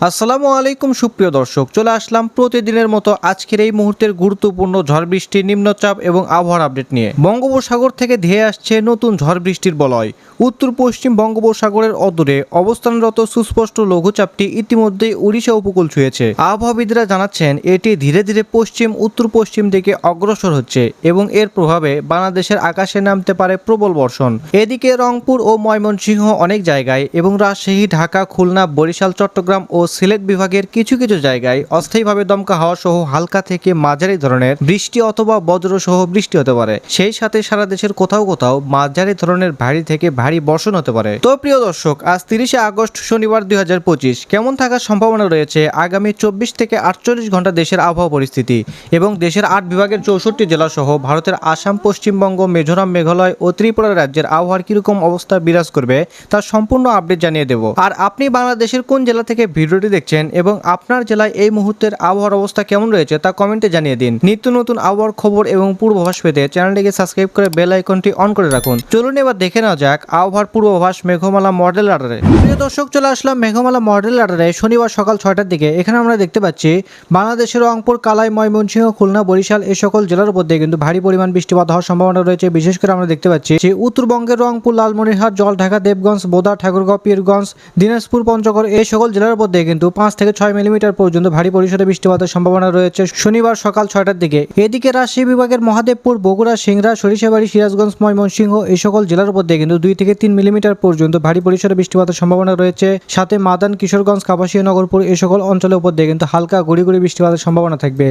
আসসালামু আলাইকুম, সুপ্রিয় দর্শক। চলে আসলাম প্রতিদিনের মতো আজকের এই মুহূর্তের গুরুত্বপূর্ণ ঝড় বৃষ্টি নিম্নচাপ এবং আবহাওয়ার আপডেট নিয়ে। বঙ্গোপসাগর থেকে ধেয়ে আসছে নতুন ঝড় বৃষ্টির বলয়। উত্তর পশ্চিম বঙ্গোপসাগরের অদূরে অবস্থানরত সুস্পষ্ট লঘুচাপটি ইতিমধ্যেই উড়িষ্যা উপকূল ছুঁয়েছে। আবহাওয়াবিদরা জানাচ্ছেন, এটি ধীরে ধীরে পশ্চিম উত্তর পশ্চিম দিকে অগ্রসর হচ্ছে এবং এর প্রভাবে বাংলাদেশের আকাশে নামতে পারে প্রবল বর্ষণ। এদিকে রংপুর ও ময়মনসিংহ অনেক জায়গায় এবং রাজশাহী, ঢাকা, খুলনা, বরিশাল, চট্টগ্রাম ও সিলেট বিভাগের কিছু কিছু জায়গায় অস্থায়ীভাবে দমকা হাওয়া সহ হালকা থেকে মাঝারি ধরনের বৃষ্টি অথবা বজ্র সহ বৃষ্টি হতে পারে। সেই সাথে সারা দেশের কোথাও কোথাও মাঝারি ধরনের ভারী থেকে ভারী বর্ষণ হতে পারে। তো প্রিয় দর্শক, আজ তিরিশে আগস্ট শনিবার দুই কেমন থাকার সম্ভাবনা রয়েছে আগামী চব্বিশ থেকে আটচল্লিশ ঘণ্টা দেশের আবহাওয়া পরিস্থিতি এবং দেশের আট বিভাগের চৌষট্টি জেলা সহ ভারতের আসাম, পশ্চিমবঙ্গ, মিজোরাম, মেঘালয় ও ত্রিপুরা রাজ্যের আবহাওয়ার কীরকম অবস্থা বিরাজ করবে তার সম্পূর্ণ আপডেট জানিয়ে দেব। আর আপনি বাংলাদেশের কোন জেলা থেকে ভিডিওটি দেখছেন এবং আপনার জেলায় এই মুহূর্তের আবহাওয়ার অবস্থা কেমন রয়েছে তা কমেন্টে জানিয়ে দিন। নিত্য নতুন আবহাওয়ার খবর এবং পূর্বাভাস পেতে চ্যানেলটিকে সাবস্ক্রাইব করে বেল আইকনটি অন করে রাখুন। চলুন এবার দেখে নেওয়া যাক আবহাওয়ার পূর্বাভাস মেঘমালা মডেল আডারে প্রিয় দর্শক, চলে আসলাম মেঘমালা মডেল আডারে শনিবার সকাল ছয়টার দিকে। এখানে আমরা দেখতে পাচ্ছি বাংলাদেশের রংপুর, কালাই, ময়মনসিংহ, খুলনা, বরিশাল এই সকল জেলার উপর দিয়ে কিন্তু ভারী পরিমাণ বৃষ্টিপাত হওয়ার সম্ভাবনা রয়েছে। বিশেষ করে আমরা দেখতে পাচ্ছি যে উত্তরবঙ্গের রংপুর, লালমনিরহাট জল ঢাকা দেবগঞ্জ, বোদা, ঠাকুরগাঁও, পীরগঞ্জ, দিনাজপুর, পঞ্চগড় এই সকল জেলার উপর দিয়ে কিন্তু পাঁচ থেকে ছয় মিলিমিটার পর্যন্ত ভারী পরিসরে বৃষ্টিপাতের সম্ভাবনা রয়েছে শনিবার সকাল ছয়টার দিকে। এদিকে রাজশাহী বিভাগের মহাদেবপুর, বগুড়া, সিংড়া, সরিষাবাড়ি, সিরাজগঞ্জ, ময়মনসিংহ এই সকল জেলার উপর দিয়ে কিন্তু দুই থেকে তিন মিলিমিটার পর্যন্ত ভারী পরিসরে বৃষ্টিপাতের সম্ভাবনা রয়েছে। সাথে মাদান, কিশোরগঞ্জ, কাপাসিয়া, নগরপুর এই সকল অঞ্চলের উপর দিয়ে কিন্তু হালকা গুড়ি বৃষ্টিপাতের সম্ভাবনা থাকবে।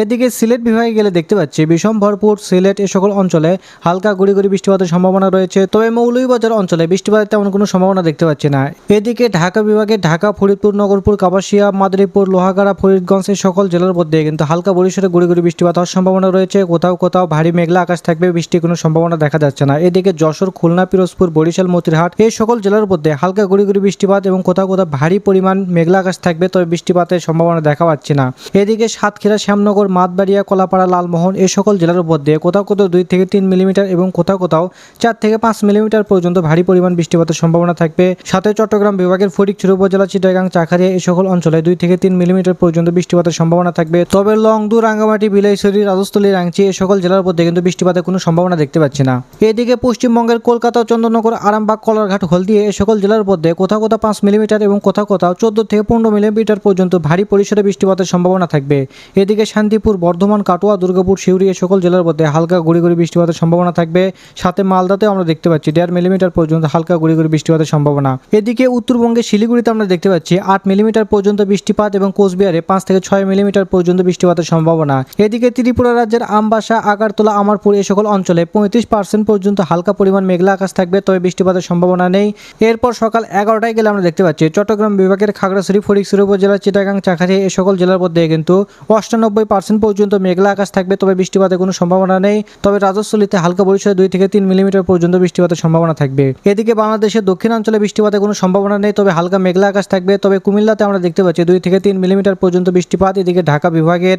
এদিকে সিলেট বিভাগে গেলে দেখতে পাচ্ছি বিষম ভরপুর সিলেট এ সকল অঞ্চলে হালকা গুড়ি গুড়ি বৃষ্টিপাতের সম্ভাবনা রয়েছে। তবে মৌলভীবাজার অঞ্চলে বৃষ্টিপাতের তেমন কোনো সম্ভাবনা দেখতে পাচ্ছি না। এদিকে ঢাকা বিভাগে ঢাকা, ফরিদপুর নগরপুর কাপাসিয়া, মাদারীপুর, লোহাগাড়া ফরিদগঞ্জ এই সকল জেলার মধ্যে কিন্তু হালকা পরিসরে গুড়ি গুড়ি বৃষ্টিপাত হওয়ার সম্ভাবনা রয়েছে। কোথাও কোথাও ভারী মেঘলা আকাশ থাকবে, বৃষ্টির কোনো সম্ভাবনা দেখা যাচ্ছে না। এদিকে যশোর, খুলনা, পিরোজপুর, বরিশাল, মতিরহাট এই সকল জেলার মধ্যে হালকা গুড়ি গুড়ি বৃষ্টিপাত এবং কোথাও কোথাও ভারী পরিমাণ মেঘলা আকাশ থাকবে, তবে বৃষ্টিপাতের সম্ভাবনা দেখা পাচ্ছে না। এদিকে সাতক্ষীরা, শ্যামনগর, মাতবাড়িয়া, কলাপাড়া, লালমোহন এই সকল জেলার মধ্যে কোথাও কোথাও দুই থেকে তিন মিলিমিটার এবং কোথাও কোথাও চার থেকে পাঁচ মিলিমিটার পর্যন্ত ভারী পরিমাণ বৃষ্টিপাতের সম্ভাবনা থাকবে। সাথে চট্টগ্রাম বিভাগের ফটিকছড়ি উপজেলা, চিটাগাং চাখারিয়া এই সকল অঞ্চলে দুই থেকে তিন মিলিমিটার পর্যন্ত বৃষ্টিপাতের সম্ভাবনা থাকবে। তবে লংদু, রাঙ্গামাটি বিলাইছড়ি রাজস্থলী, রাংচি এই সকল জেলার মধ্যে কিন্তু বৃষ্টিপাতের কোনো সম্ভাবনা দেখতে পাচ্ছি না। এদিকে পশ্চিমবঙ্গের কলকাতা, চন্দননগর, আরামবাগ কলারঘাট হলদিয়া এই সকল জেলার মধ্যে কোথাও কোথাও পাঁচ মিলিমিটার এবং কোথাও কোথাও চোদ্দ থেকে পনেরো মিলিমিটার পর্যন্ত ভারী পরিসরে বৃষ্টিপাতের সম্ভাবনা থাকবে। এদিকে শান্তিপুর, বর্ধমান, কাটোয়া, দুর্গাপুর শিউরি এ সকল জেলার মধ্যে হালকা গুড়ি গুড়ি বৃষ্টিপাতের সম্ভাবনা থাকবে। সাথে মালদাতে আমরা দেখতে পাচ্ছি দেড় মিলিমিটার পর্যন্ত হালকা গুড়ি গুড়ি বৃষ্টিপাতের সম্ভাবনা। এদিকে উত্তরবঙ্গে শিলিগুড়িতে আমরা দেখতে পাচ্ছি আট মিলিমিটার পর্যন্ত বৃষ্টিপাত এবং কোচবিহারে পাঁচ থেকে ছয় মিলিমিটার পর্যন্ত বৃষ্টিপাতের সম্ভাবনা। এদিকে ত্রিপুরা রাজ্যের আমবাসা, আগারতলা, আমারপুর এই সকল অঞ্চলে পঁয়ত্রিশ পার্সেন্ট পর্যন্ত হালকা পরিমাণ মেঘলা আকাশ থাকবে, তবে বৃষ্টিপাতের সম্ভাবনা নেই। এরপর সকাল এগারোটায় গেলে আমরা দেখতে পাচ্ছি, চট্টগ্রাম বিভাগের খাগড়াছড়ি ফটিকছড়ি উপজেলা, চিটাগাং চাখারিয়া এই সকল জেলার মধ্যে কিন্তু অষ্টানব্বই পার্সেন্ট পর্যন্ত মেঘলা আকাশ থাকবে, তবে বৃষ্টিপাতের কোনো সম্ভাবনা নেই। তবে রাজস্থলীতে হালকা পরিসরে দুই থেকে তিন মিলিমিটার পর্যন্ত বৃষ্টিপাতের সম্ভাবনা থাকবে। এদিকে বাংলাদেশের দক্ষিণাঞ্চলে বৃষ্টিপাতের কোনো সম্ভাবনা নেই, তবে হালকা মেঘলা আকাশ থাকবে, তবে কুমিল্লাতে আমরা দেখতে পাচ্ছি দুই থেকে তিন মিলিমিটার পর্যন্ত বৃষ্টিপাত। এদিকে ঢাকা বিভাগের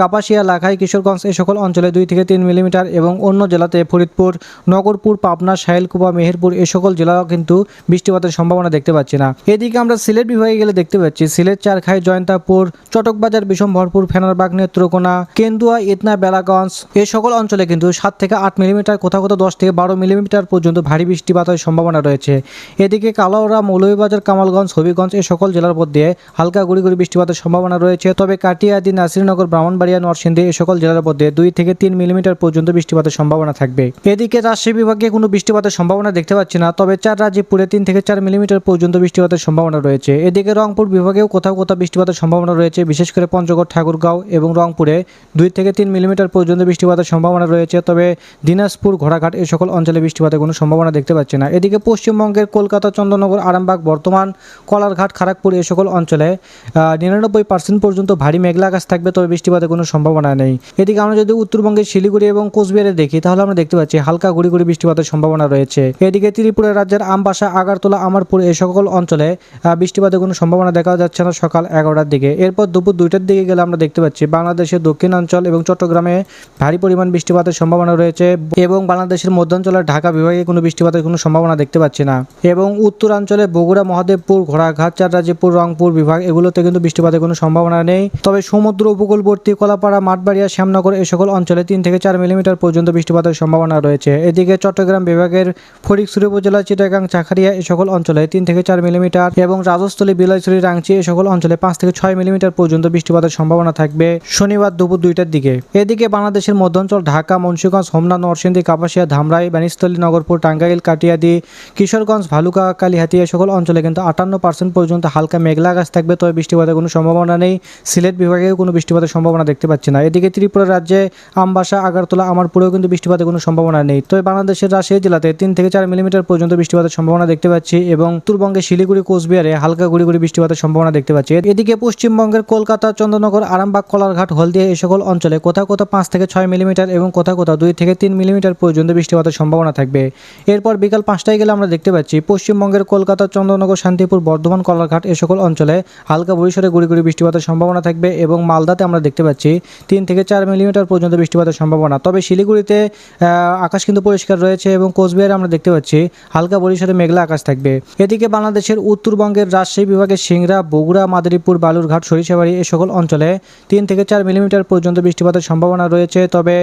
কাপাসিয়া, লাখাই, কিশোরগঞ্জ এই সকল অঞ্চলে দুই থেকে তিন মিলিমিটার এবং অন্য জেলাতে ফরিদপুর, নগরপুর, পাবনা সাহেলকুপা মেহেরপুর এই সকল জেলাও কিন্তু বৃষ্টিপাতের সম্ভাবনা দেখতে পাচ্ছি না। এদিকে আমরা সিলেট বিভাগে গেলে দেখতে পাচ্ছি সিলেট, চারখাই, জয়ন্তাপুর, চটকবাজার বিষম ভরপুর ফেনারবাগ নেত্রকোনা কেন্দুয়া, ইতনা, বেলাগঞ্জ এই সকল অঞ্চলে কিন্তু সাত থেকে আট মিলিমিটার, কোথাও কোথাও দশ থেকে বারো মিলিমিটার পর্যন্ত ভারী বৃষ্টিপাতের সম্ভাবনা রয়েছে। এদিকে কালাউড়া মৌলভীবাজার, কামালগঞ্জ, হবিগঞ্জ এই সকল জেলার মধ্যে হালকা গুড়ি গুড়ি বৃষ্টিপাতের সম্ভাবনা রয়েছে। তবে কাটিয়াদি নাসিরনগর ব্রাহ্মণবাড়িয়া, নরসিংদী এই সকল জেলার মধ্যে দুই থেকে তিন মিলিমিটার পর্যন্ত বৃষ্টিপাতের সম্ভাবনা থাকবে। এদিকে রাজশাহী বিভাগে কোনো বৃষ্টিপাতের সম্ভাবনা দেখতে পাচ্ছি না, তবে চার রাজীবপুরে তিন থেকে চার মিলিমিটার পর্যন্ত বৃষ্টিপাতের সম্ভাবনা রয়েছে। এদিকে রংপুর বিভাগেও কোথাও কোথাও বৃষ্টিপাতের সম্ভাবনা রয়েছে, বিশেষ করে পঞ্চগড়, ঠাকুরগাঁও এবং রংপুরে দুই থেকে তিন মিলিমিটার পর্যন্ত বৃষ্টিপাতের সম্ভাবনা রয়েছে। তবে দিনাজপুর, ঘোড়াঘাট এই সকল অঞ্চলে বৃষ্টিপাতের কোনো সম্ভাবনা দেখতে পাচ্ছি না। এদিকে পশ্চিমবঙ্গের কলকাতা, চন্দ্রনগর, আরামবাগ, বর্তমান, কলারঘাট খড়গপুর সকল অঞ্চলে নিরানব্বই পার্সেন্ট পর্যন্ত ভারী মেঘলা আকাশ থাকবে, তবে বৃষ্টিপাতের কোনো সম্ভাবনা নেই। এদিকে আমরা যদি উত্তরবঙ্গের শিলিগুড়ি এবং কোচবিহারে দেখি, তাহলে আমরা দেখতে পাচ্ছি হালকা গুড়ি গুড়ি বৃষ্টিপাতের সম্ভাবনা রয়েছে। এদিকে ত্রিপুরা রাজ্যের আমবাসা, আগারতলা, আমারপুর এই সকল অঞ্চলে বৃষ্টিপাতের কোনো সম্ভাবনা দেখা যাচ্ছে না সকাল এগারোটার দিকে। এরপর দুপুর দুইটার দিকে গেলে আমরা দেখতে পাচ্ছি বাংলাদেশের দক্ষিণাঞ্চল এবং চট্টগ্রামে ভারী পরিমাণ বৃষ্টিপাতের সম্ভাবনা রয়েছে এবং বাংলাদেশের মধ্যাঞ্চলের ঢাকা বিভাগে কোনো বৃষ্টিপাতের কোনো সম্ভাবনা দেখতে পাচ্ছি না। এবং উত্তরাঞ্চলে বগুড়া, মহাদেবপুর, ঘোড়াঘাট চাররাজীপুর রংপুর বিভাগ, এগুলোতে কিন্তু বৃষ্টিপাতের কোনো সম্ভাবনা নেই। তবে সমুদ্র উপকূলবর্তী কলাপাড়া, মাঠবাড়িয়া, শ্যামনগর এ সকল অঞ্চলে তিন থেকে চার মিলিমিটার পর্যন্ত বৃষ্টিপাতের সম্ভাবনা রয়েছে। এদিকে চট্টগ্রাম বিভাগের ফটিকছড়ি উপজেলা, চিটাগাং চাখারিয়া এ সকল অঞ্চলে তিন থেকে চার মিলিমিটার এবং রাজস্থলী বিলাইছড়ি রাংচি এ সকল অঞ্চলে পাঁচ থেকে ছয় মিলিমিটার পর্যন্ত বৃষ্টিপাতের সম্ভাবনা থাকবে শনিবার দুপুর দুইটার দিকে। এদিকে বাংলাদেশের মধ্যাঞ্চল, ঢাকা, মুন্সিগঞ্জ, হোমনা, নরসিংদী, কাপাসিয়া, ধামরাই বানিস্থলী নগরপুর, টাঙ্গাইল, কাটিয়াদি, কিশোরগঞ্জ, ভালুকা, কালিহাতি এ সকল অঞ্চলে কিন্তু আটান্ন পার্সেন্ট পর্যন্ত হালকা মেঘলা আকাশ থাকবে, তবে বৃষ্টিপাতের কোনো সম্ভাবনা নেই। সিলেট বিভাগেও কোনো বৃষ্টিপাতের সম্ভাবনা দেখতে পাচ্ছি না। এদিকে ত্রিপুরা রাজ্যে আমবাসা, আগারতলা, আমারপুরেও কিন্তু বৃষ্টিপাতের কোনো সম্ভাবনা নেই। তবে বাংলাদেশের রাজশাহী জেলাতে তিন থেকে চার মিলিমিটার পর্যন্ত বৃষ্টিপাতের সম্ভাবনা দেখতে পাচ্ছি এবং উত্তরবঙ্গে শিলিগুড়ি, কোচবিহারে হালকা গুড়ি গুড়ি বৃষ্টিপাতের সম্ভাবনা দেখতে পাচ্ছি। এদিকে পশ্চিমবঙ্গের কলকাতা, চন্দ্রনগর, আরামবাগ, কলারঘাট, হলদিয়া এই সকল অঞ্চলে কোথাও কোথাও পাঁচ থেকে ছয় মিলিমিটার এবং কোথাও কোথাও দুই থেকে তিন মিলিমিটার পর্যন্ত বৃষ্টিপাতের সম্ভাবনা থাকবে। এরপর বিকাল পাঁচটায় গেলে আমরা দেখতে পাচ্ছি পশ্চিমবঙ্গের কলকাতা, চন্দ্রনগর, শান্তিপুর, বর্ধমান, কলারঘাট এই সকল অঞ্চলে হালকা বরিশরে গুড়ি গুড়ি বৃষ্টিপাতের সম্ভাবনা থাকবে এবং মালদাতে আমরা দেখতে পাচ্ছি তিন থেকে চার মিলিমিটার পর্যন্ত বৃষ্টিপাতের সম্ভাবনা। তবে শিলিগুড়িতে আকাশ কিন্তু পরিষ্কার রয়েছে এবং কোচবিহারে আমরা দেখতে পাচ্ছি হালকা বরিশরে মেঘলা আকাশ থাকবে। এদিকে বাংলাদেশের উত্তরবঙ্গের রাজশাহী বিভাগের সিংড়া, বগুড়া, মাদারীপুর, বালুরঘাট, সরিষাবাড়ি এ সকল অঞ্চলে তিন থেকে চার মিলিমিটার পর্যন্ত বৃষ্টিপাতের সম্ভাবনা রয়েছে। তবে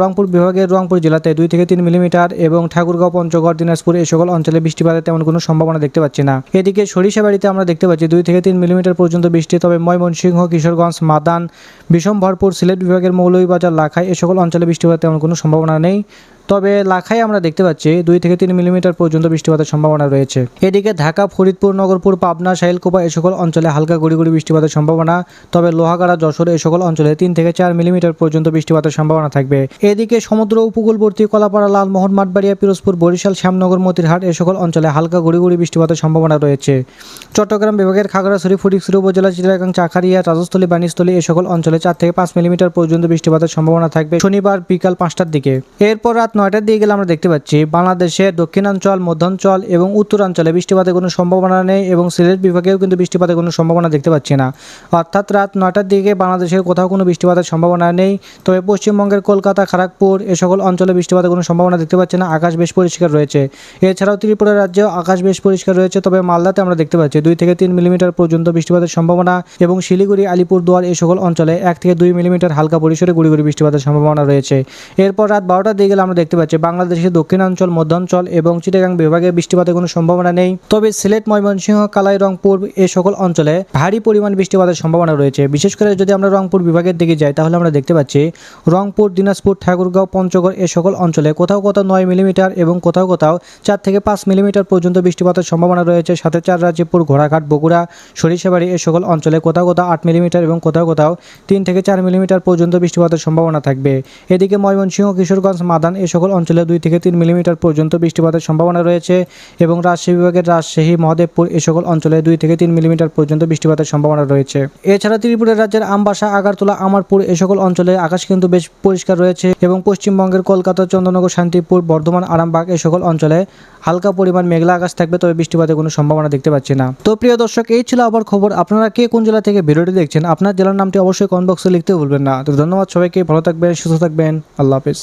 রংপুর বিভাগের রংপুর জেলাতে দুই থেকে তিন মিলিমিটার এবং ঠাকুরগাঁও, পঞ্চগড়, দিনাজপুর এ সকল অঞ্চলে বৃষ্টিপাতের তেমন কোনো সম্ভাবনা দেখতে পাচ্ছি না। এদিকে সরিষাবাড়িতে আমরা দেখতে পাচ্ছি দুই থেকে তিন মিলিমিটার পর্যন্ত বৃষ্টি, তবে ময়মনসিংহ, কিশোরগঞ্জ, মাদান বিষম ভরপুর সিলেট বিভাগের মৌলভীবাজার, লাখাই, এ সকল অঞ্চলে বৃষ্টিপাতের তেমন কোনো সম্ভাবনা নেই। তবে লাখায় আমরা দেখতে পাচ্ছি দুই থেকে তিন মিলিমিটার পর্যন্ত বৃষ্টিপাতের সম্ভাবনা রয়েছে। এদিকে ঢাকা, ফরিদপুর, নগরপুর, পাবনা শাইলকোপা এই সকল অঞ্চলে হালকা গুড়ি বৃষ্টিপাতের সম্ভাবনা, তবে লোহাগাড়া, যশোর এ সকল অঞ্চলে তিন থেকে চার মিলিমিটার পর্যন্ত বৃষ্টিপাতের সম্ভাবনা থাকবে। এদিকে সমুদ্র, উপকূলবর্তী কলাপাড়া, লালমোহন, মাঠবাড়িয়া, পিরোজপুর, বরিশাল, শ্যামনগর, মতিরহাট এ সকল অঞ্চলে হালকা গুড়ি বৃষ্টিপাতের সম্ভাবনা রয়েছে। চট্টগ্রাম বিভাগের খাগড়াছড়ি, ফটিকছড়ি উপজেলা চিটাগাং চাকারিয়া রাজস্থলী বাণীস্থলী এই সকল অঞ্চলে চার থেকে পাঁচ মিলিমিটার পর্যন্ত বৃষ্টিপাতের সম্ভাবনা থাকবে শনিবার বিকাল পাঁচটার দিকে। এরপর রাত নয়টার দিকে গেলে আমরা দেখতে পাচ্ছি বাংলাদেশের দক্ষিণাঞ্চল, মধ্যাঞ্চল এবং উত্তরাঞ্চলে বৃষ্টিপাতের কোনো সম্ভাবনা নেই এবং সিলেট বিভাগেও কিন্তু বৃষ্টিপাতের কোনো সম্ভাবনা দেখতে পাচ্ছি না। অর্থাৎ রাত নয়টার দিকে বাংলাদেশের কোথাও কোনো বৃষ্টিপাতের সম্ভাবনা নেই। তবে পশ্চিমবঙ্গের কলকাতা খড়গপুর এ সকল অঞ্চলে বৃষ্টিপাতের কোনো সম্ভাবনা দেখতে পাচ্ছি না। আকাশ বেশ পরিষ্কার রয়েছে। এছাড়াও ত্রিপুরা রাজ্যেও আকাশ বেশ পরিষ্কার রয়েছে। তবে মালদাতে আমরা দেখতে পাচ্ছি দুই থেকে তিন মিলিমিটার পর্যন্ত বৃষ্টিপাতের সম্ভাবনা এবং শিলিগুড়ি, আলিপুরদুয়ার এই সকল অঞ্চলে এক থেকে দুই মিলিমিটার হালকা পরিসরে গুড়ি গুড়ি বৃষ্টিপাতের সম্ভাবনা রয়েছে। এরপর রাত বারোটার দিকে আমরা দেখতে পাচ্ছি, বাংলাদেশের দক্ষিণাঞ্চল, মধ্যাঞ্চল এবং চিটাগাং বিভাগে বৃষ্টিপাতের কোনো সম্ভাবনা নেই। তবে সিলেট, ময়মনসিংহ কালাই রংপুর এ সকল অঞ্চলে ভারী পরিমাণ বৃষ্টিপাতের সম্ভাবনা রয়েছে। বিশেষ করে যদি আমরা রংপুর বিভাগের দিকে যাই, তাহলে আমরা দেখতে পাচ্ছি, রংপুর, দিনাজপুর, ঠাকুরগাঁও, পঞ্চগড় এ সকল অঞ্চলে কোথাও কোথাও নয় মিলিমিটার এবং কোথাও কোথাও চার থেকে পাঁচ মিলিমিটার পর্যন্ত বৃষ্টিপাতের সম্ভাবনা রয়েছে। সাথে চার রাজ্যপুর ঘোড়াঘাট, বগুড়া, সরিষাবাড়ি এ সকল অঞ্চলে কোথাও কোথাও আট মিলিমিটার এবং কোথাও কোথাও তিন থেকে চার মিলিমিটার পর্যন্ত বৃষ্টিপাতের সম্ভাবনা থাকবে। এদিকে ময়মনসিংহ, কিশোরগঞ্জ, মাদান এই সকল অঞ্চলে দুই থেকে তিন মিলিমিটার পর্যন্ত বৃষ্টিপাতের সম্ভাবনা রয়েছে এবং রাজশাহী বিভাগের রাজশাহী, মহদেবপুর এ সকল অঞ্চলে দুই থেকে তিন মিলিমিটার পর্যন্ত বৃষ্টিপাতের সম্ভাবনা রয়েছে। এছাড়া ত্রিপুরা রাজ্যের আমবাসা, আগারতলা, আমারপুর এ সকল অঞ্চলে আকাশ কিন্তু বেশ পরিষ্কার রয়েছে এবং পশ্চিমবঙ্গের কলকাতা, চন্দ্রনগর, শান্তিপুর, বর্ধমান, আরামবাগ এ সকল অঞ্চলে হালকা পরিমাণ মেঘলা আকাশ থাকবে, তবে বৃষ্টিপাতের কোনো সম্ভাবনা দেখতে পাচ্ছি না। তো প্রিয় দর্শক, এই ছিল আবার খবর। আপনারা কে কোন জেলা থেকে ভিডিওটি দেখছেন, আপনার জেলার নামটি অবশ্যই কমেন্ট বক্সে লিখতে ভুলবেন না। তো ধন্যবাদ সবাইকে, ভালো থাকবেন, সুস্থ থাকবেন, আল্লাহ হাফিজ।